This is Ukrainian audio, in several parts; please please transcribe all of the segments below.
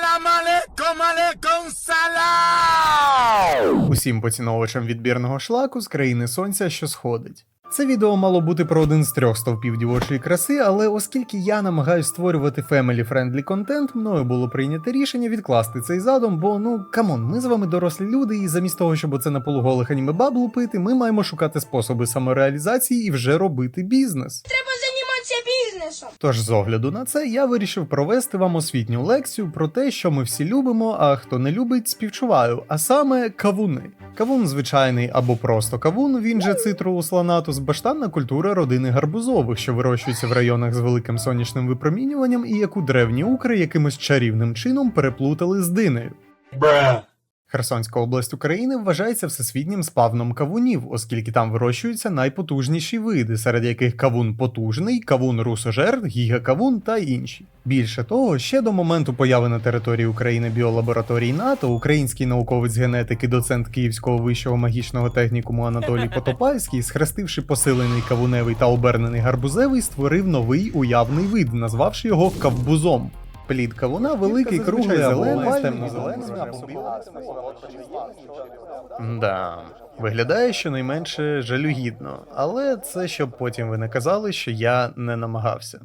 Салам алейкум, алейкум салам! Усім поціновувачам відбірного шлаку з країни сонця, що сходить. Це відео мало бути про один з трьох стовпів дівочої краси, але оскільки я намагаюсь створювати family-friendly контент, мною було прийнято рішення відкласти цей задум, бо ну камон, ми з вами дорослі люди, і замість того, щоб оце на полуголих аніме баб лупити, ми маємо шукати способи самореалізації і вже робити бізнес. Треба займатися бізнесом. Тож, з огляду на це, я вирішив провести вам освітню лекцію про те, що ми всі любимо, а хто не любить, співчуваю, а саме кавуни. Кавун звичайний або просто кавун, він же цитрус ланатус, баштанна культура родини гарбузових, що вирощується в районах з великим сонячним випромінюванням і яку древні укри якимось чарівним чином переплутали з динею. Херсонська область України вважається всесвітнім спавном кавунів, оскільки там вирощуються найпотужніші види, серед яких кавун потужний, кавун русожер, гігакавун та інші. Більше того, ще до моменту появи на території України біолабораторій НАТО український науковець генетики, доцент Київського вищого магічного технікуму Анатолій Потопальський, схрестивши посилений кавуневий та обернений гарбузевий, створив новий уявний вид, назвавши його кавбузом. Плід вона великий, круглий, зелений, з темно-зелений або Да. Виглядає щонайменше жалюгідно, але це щоб потім ви не казали, що я не намагався.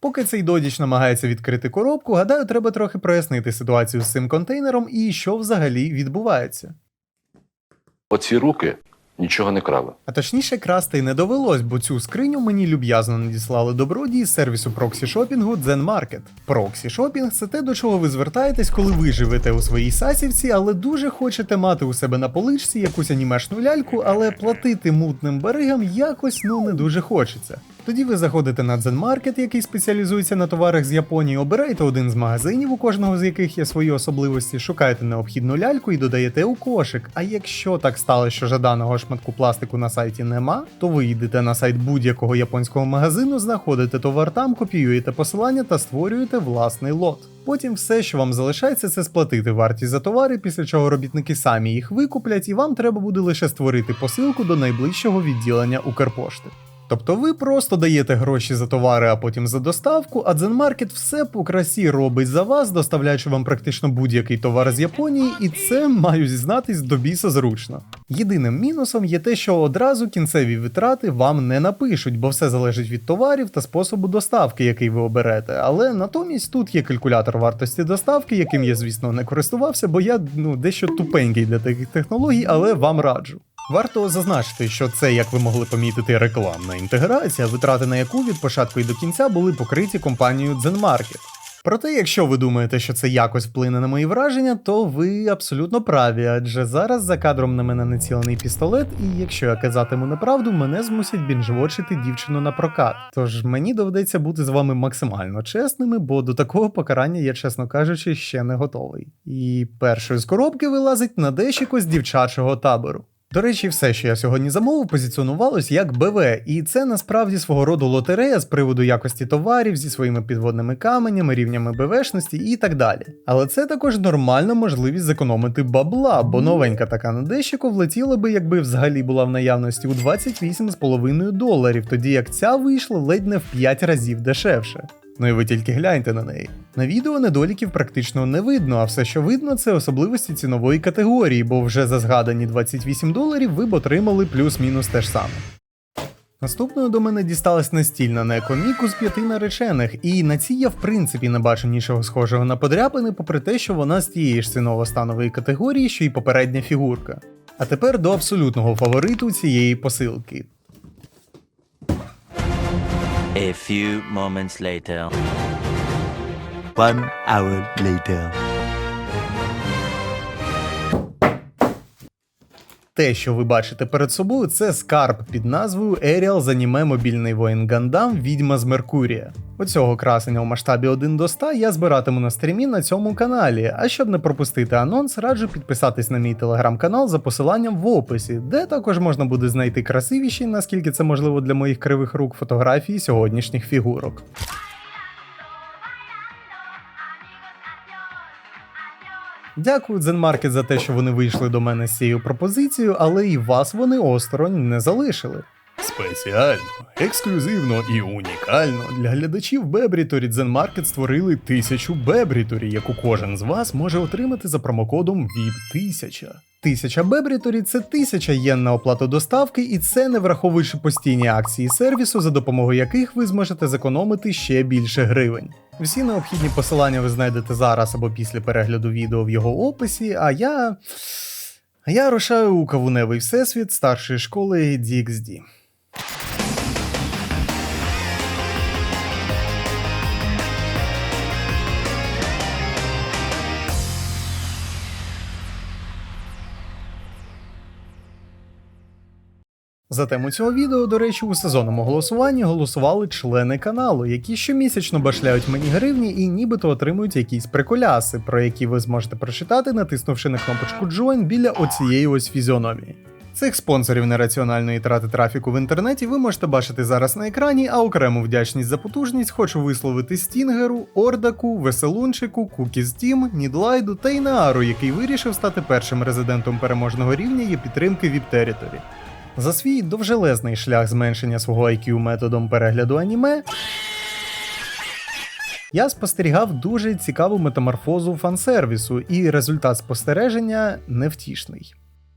Поки цей додіч намагається відкрити коробку, гадаю, треба трохи прояснити ситуацію з цим контейнером і що взагалі відбувається. Оці руки нічого не крали. А точніше, красти й не довелось, бо цю скриню мені люб'язно надіслали добродії з сервісу проксі шопінгу Zen Market. Проксі шопінг це те, до чого ви звертаєтесь, коли ви живете у своїй сасівці, але дуже хочете мати у себе на поличці якусь анімешну ляльку, але платити мутним баригам якось ну не дуже хочеться. Тоді ви заходите на Zen Market, який спеціалізується на товарах з Японії, обираєте один з магазинів, у кожного з яких є свої особливості, шукаєте необхідну ляльку і додаєте у кошик. А якщо так стало, що жаданого шматку пластику на сайті нема, то ви йдете на сайт будь-якого японського магазину, знаходите товар там, копіюєте посилання та створюєте власний лот. Потім все, що вам залишається, це сплатити вартість за товари, після чого робітники самі їх викуплять, і вам треба буде лише створити посилку до найближчого відділення Укрпошти. Тобто ви просто даєте гроші за товари, а потім за доставку, а Дзенмаркет все по красі робить за вас, доставляючи вам практично будь-який товар з Японії, і це маю зізнатись до біса зручно. Єдиним мінусом є те, що одразу кінцеві витрати вам не напишуть, бо все залежить від товарів та способу доставки, який ви оберете. Але натомість тут є калькулятор вартості доставки, яким я, звісно, не користувався, бо я ну дещо тупенький для таких технологій, але вам раджу. Варто зазначити, що це, як ви могли помітити, рекламна інтеграція, витрати на яку від початку і до кінця були покриті компанією Zenmarket. Проте, якщо ви думаєте, що це якось вплине на мої враження, то ви абсолютно праві, адже зараз за кадром на мене націлений пістолет, і якщо я казатиму неправду, мене змусять бінжвочити дівчину на прокат. Тож мені доведеться бути з вами максимально чесними, бо до такого покарання я, чесно кажучи, ще не готовий. І першою з коробки вилазить Надешіко з дівчачого табору. До речі, все, що я сьогодні замовив, позиціонувалось як БВ, і це насправді свого роду лотерея з приводу якості товарів зі своїми підводними каменями, рівнями БВшності і так далі. Але це також нормальна можливість зекономити бабла, бо новенька така на дещико влетіла би, якби взагалі була в наявності у 28,5 доларів, тоді як ця вийшла ледь не в 5 разів дешевше. Ну і ви тільки гляньте на неї. На відео недоліків практично не видно, а все, що видно, це особливості цінової категорії, бо вже за згадані 28 доларів ви б отримали плюс-мінус те ж саме. Наступною до мене дісталась настільна некоміку з п'яти наречених, і на цій я в принципі не бачу нічого схожого на подряпини, попри те, що вона з тієї ж ціново-станової категорії, що й попередня фігурка. А тепер до абсолютного фавориту цієї посилки. A few moments later. One hour later. Те, що ви бачите перед собою, це скарб під назвою Еріал з аніме мобільний воїн Гандам Відьма з Меркурія. Оцього красення у масштабі 1 до 100 я збиратиму на стрімі на цьому каналі. А щоб не пропустити анонс, раджу підписатись на мій телеграм-канал за посиланням в описі, де також можна буде знайти красивіші, наскільки це можливо для моїх кривих рук, фотографії сьогоднішніх фігурок. Дякую Дзенмаркет за те, що вони вийшли до мене з цією пропозицією, але і вас вони осторонь не залишили. Спеціально, ексклюзивно і унікально для глядачів Бебріторі Дзенмаркет створили тисячу Бебріторі, яку кожен з вас може отримати за промокодом VIP1000. Тисяча Бебріторі це тисяча єн на оплату доставки, і це не враховуючи постійні акції сервісу, за допомогою яких ви зможете зекономити ще більше гривень. Всі необхідні посилання ви знайдете зараз або після перегляду відео в його описі, а я. А я рушаю у кавуневий всесвіт старшої школи DXD. За тему цього відео, до речі, у сезонному голосуванні голосували члени каналу, які щомісячно башляють мені гривні і нібито отримують якісь приколяси, про які ви зможете прочитати, натиснувши на кнопочку Join біля оцієї ось фізіономії. Цих спонсорів нераціональної трати трафіку в інтернеті ви можете бачити зараз на екрані, а окрему вдячність за потужність хочу висловити Стінгеру, Ордаку, Веселунчику, Кукі Steam, Нідлайду та Інаару, який вирішив стати першим резидентом переможного рівня є підтримки Territory. За свій довжелезний шлях зменшення свого IQ методом перегляду аніме. Я спостерігав дуже цікаву метаморфозу фансервісу, і результат спостереження невтішний.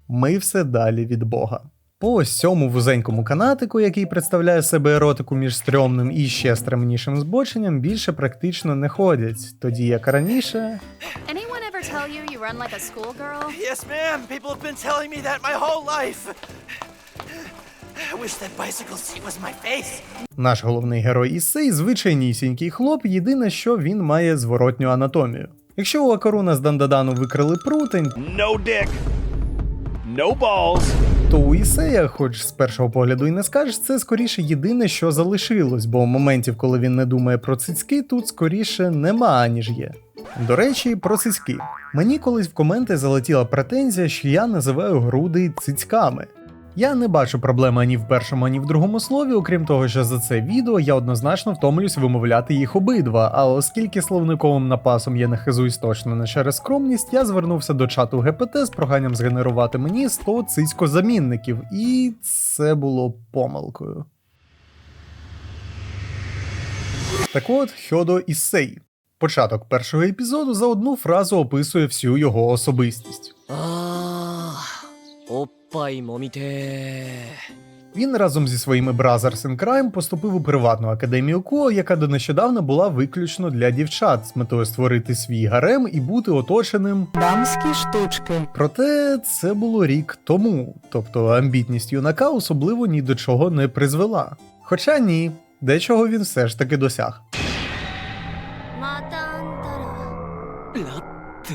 Ми все далі від Бога. По ось цьому вузенькому канатику, який представляє себе еротику між стрьомним і ще стремнішим збоченням, більше практично не ходять, тоді як раніше. Anyone ever tell you you run like a schoolgirl? Yes, ma'am. People have been telling me that my whole life. I wish that bicycle seat was my face. Nаш головний герой Ісей звичайнісінький хлоп, єдине, що він має зворотню анатомію. Якщо у Акаруна з Дандадану викрили прутень, No dick. No balls. то у Ісея, хоч з першого погляду і не скажеш, це скоріше єдине, що залишилось, бо моментів, коли він не думає про цицьки, тут скоріше нема, аніж є. До речі, про цицьки. Мені колись в коменти залетіла претензія, що я називаю груди цицьками. Я не бачу проблеми ані в першому, ані в другому слові, окрім того, що за це відео я однозначно втомлюсь вимовляти їх обидва. А оскільки словниковим напасом я не хизуюсь точно не через скромність, я звернувся до чату ГПТ з проханням згенерувати мені 100 цицькозамінників, і це було помилкою. Так от, Хьодо Іссей. Початок першого епізоду за одну фразу описує всю його особистість. あーおっぱいもみてー Він разом зі своїми Brothers in Crime поступив у приватну академію КО, яка донещодавна була виключно для дівчат з метою створити свій гарем і бути оточеним. Дамські штучки. Проте це було рік тому, тобто амбітність юнака особливо ні до чого не призвела. Хоча ні, дечого він все ж таки досяг. またあんたらなって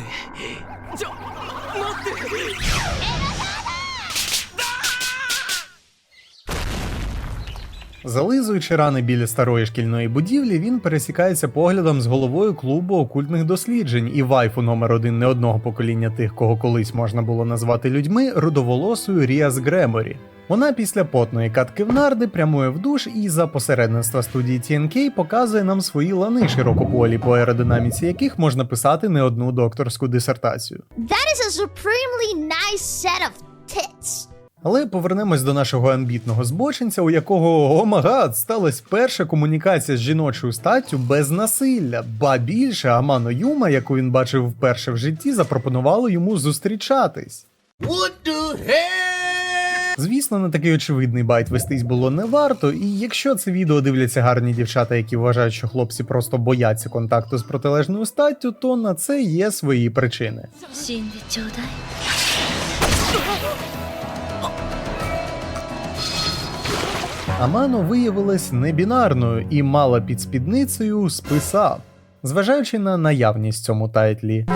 Зализуючи рани біля старої шкільної будівлі, він пересікається поглядом з головою клубу окультних досліджень і вайфу номер один не одного покоління тих, кого колись можна було назвати людьми, рудоволосою Ріас Греморі. Вона після потної катки в нарди прямує в душ і за посередництва студії TNK показує нам свої лани широкополі, по аеродинаміці яких можна писати не одну докторську дисертацію. That is a supremely nice set of tits. Але повернемось до нашого амбітного збочинця, у якого, о магад, сталася перша комунікація з жіночою статтю без насилля. Ба більше Амано Юма, яку він бачив вперше в житті, запропонувало йому зустрічатись. What the hell? Звісно, на такий очевидний байт вестись було не варто, і якщо це відео дивляться гарні дівчата, які вважають, що хлопці просто бояться контакту з протилежною статтю, то на це є свої причини. Амано виявилась небінарною і мала під спідницею списа. Зважаючи на наявність в цьому тайтлі,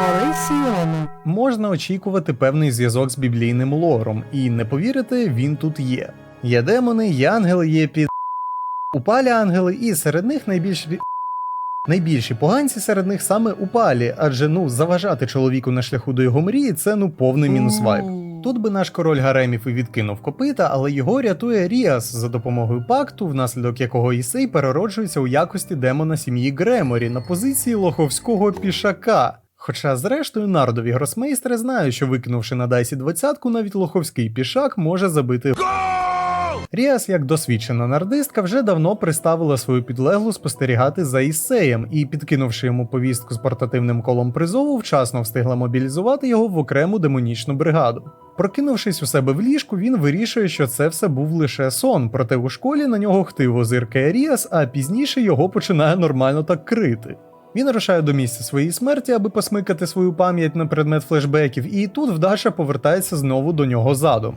можна очікувати певний зв'язок з біблійним лором, і не повірите, він тут є. Є демони, є ангели, є під упалі ангели, і серед них найбільш найбільші поганці серед них саме упалі, адже ну заважати чоловіку на шляху до його мрії це ну повний мінус вайб. Тут би наш король гаремів і відкинув копита, але його рятує Ріас за допомогою пакту, внаслідок якого Ісей перероджується у якості демона сім'ї Греморі на позиції лоховського пішака. Хоча, зрештою, нардові гросмейстри знають, що викинувши на дайсі двадцятку, навіть лоховський пішак може забити Ріас, як досвідчена нардистка, вже давно приставила свою підлеглу спостерігати за Іссеєм і, підкинувши йому повістку з портативним колом призову, вчасно встигла мобілізувати його в окрему демонічну бригаду. Прокинувшись у себе в ліжку, він вирішує, що це все був лише сон, проте у школі на нього хтиво зиркає Ріас, а пізніше його починає нормально так крити. Він рушає до місця своєї смерті, аби посмикати свою пам'ять на предмет флешбеків, і тут вдача повертається знову до нього задом.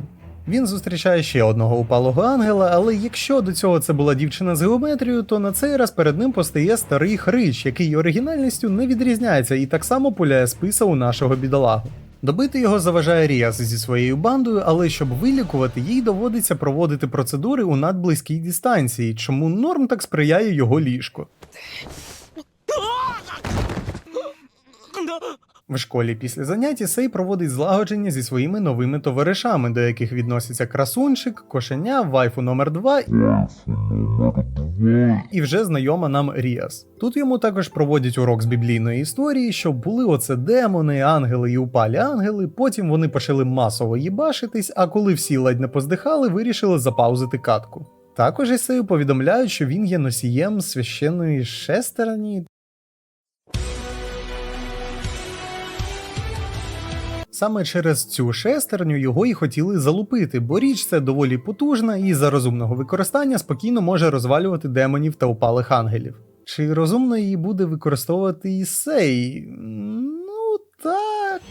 Він зустрічає ще одного упалого ангела, але якщо до цього це була дівчина з геометрією, то на цей раз перед ним постає старий хрич, який оригінальністю не відрізняється і так само пуляє списа у нашого бідолагу. Добити його заважає Ріас зі своєю бандою, але щоб вилікувати, їй доводиться проводити процедури у надблизькій дистанції, чому норм так сприяє його ліжко. В школі після занять Сей проводить злагодження зі своїми новими товаришами, до яких відносяться красунчик, кошеня, вайфу номер 2 і вже знайома нам Ріас. Тут йому також проводять урок з біблійної історії, що були оце демони, ангели і упалі ангели. Потім вони почали масово їбашитись, а коли всі ледь не поздихали, вирішили запаузити катку. Також Ісею повідомляють, що він є носієм священної шестерні Саме через цю шестерню його і хотіли залупити, бо річ це доволі потужна і за розумного використання спокійно може розвалювати демонів та упалих ангелів. Чи розумно її буде використовувати і сей? Ну так.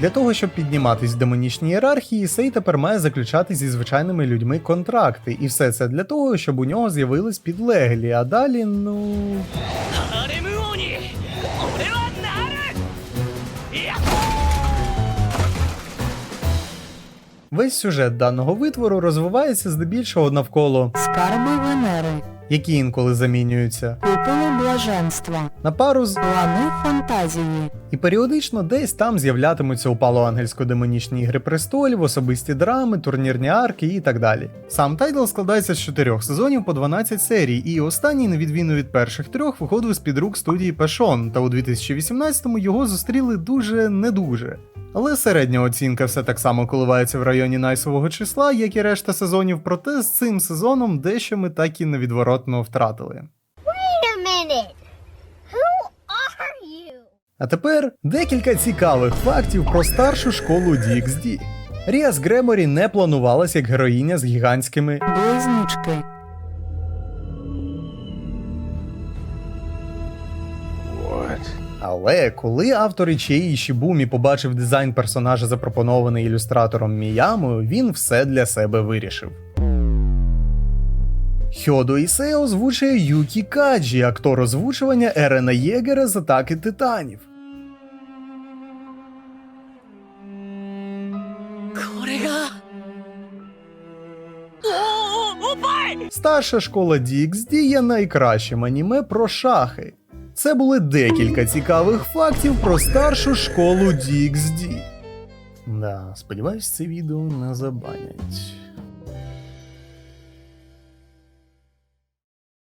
Для того, щоб підніматись в демонічній ієрархії, Сей тепер має заключати зі звичайними людьми контракти, і все це для того, щоб у нього з'явились підлеглі, а далі, ну. Весь сюжет даного витвору розвивається здебільшого навколо скарби Венери, які інколи замінюються блаженства. на пару з Плани фантазії. І періодично десь там з'являтимуться упало-ангельсько-демонічні ігри престолів, особисті драми, турнірні арки і так далі. Сам тайтл складається з чотирьох сезонів по 12 серій, і останній, на відміну від перших трьох, виходив з-під рук студії Пешон, та у 2018-му його зустріли дуже не дуже. Але середня оцінка все так само коливається в районі найсового числа, як і решта сезонів, проте з цим сезоном дещо ми так і невідворотно втратили. А тепер декілька цікавих фактів про старшу школу DXD. Ріас Греморі не планувалась як героїня з гігантськими, Близнючки. але коли автор Ічеї Шібумі побачив дизайн персонажа, запропонований ілюстратором Міямою, він все для себе вирішив. Хьодо Ісео озвучує Юкі Каджі, актор озвучування Ерена Єгера з атаки титанів. Старша школа DXD є найкращим аніме про шахи. Це були декілька цікавих фактів про старшу школу DXD. Да, сподіваюсь, це відео не забанять.